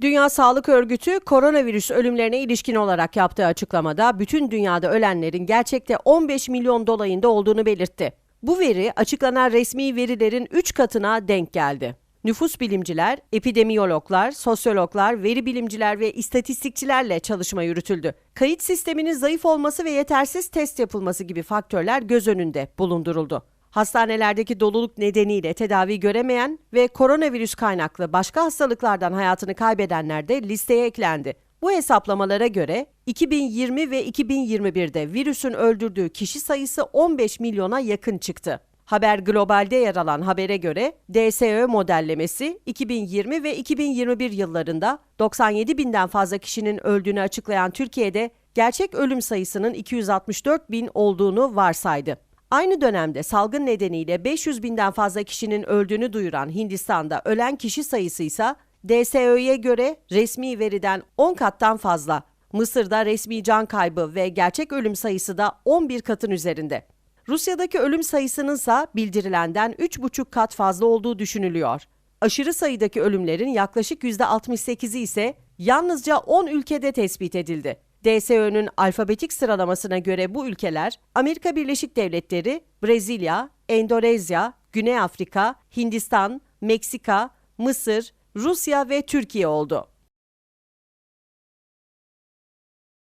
Dünya Sağlık Örgütü koronavirüs ölümlerine ilişkin olarak yaptığı açıklamada bütün dünyada ölenlerin gerçekte 15 milyon dolayında olduğunu belirtti. Bu veri açıklanan resmi verilerin 3 katına denk geldi. Nüfus bilimciler, epidemiyologlar, sosyologlar, veri bilimciler ve istatistikçilerle çalışma yürütüldü. Kayıt sisteminin zayıf olması ve yetersiz test yapılması gibi faktörler göz önünde bulunduruldu. Hastanelerdeki doluluk nedeniyle tedavi göremeyen ve koronavirüs kaynaklı başka hastalıklardan hayatını kaybedenler de listeye eklendi. Bu hesaplamalara göre 2020 ve 2021'de virüsün öldürdüğü kişi sayısı 15 milyona yakın çıktı. Haber Global'de yer alan habere göre DSÖ modellemesi 2020 ve 2021 yıllarında 97 binden fazla kişinin öldüğünü açıklayan Türkiye'de gerçek ölüm sayısının 264 bin olduğunu varsaydı. Aynı dönemde salgın nedeniyle 500 binden fazla kişinin öldüğünü duyuran Hindistan'da ölen kişi sayısı ise DSÖ'ye göre resmi veriden 10 kattan fazla. Mısır'da resmi can kaybı ve gerçek ölüm sayısı da 11 katın üzerinde. Rusya'daki ölüm sayısının ise bildirilenden 3,5 kat fazla olduğu düşünülüyor. Aşırı sayıdaki ölümlerin yaklaşık %68'i ise yalnızca 10 ülkede tespit edildi. DSÖ'nün alfabetik sıralamasına göre bu ülkeler Amerika Birleşik Devletleri, Brezilya, Endonezya, Güney Afrika, Hindistan, Meksika, Mısır, Rusya ve Türkiye oldu.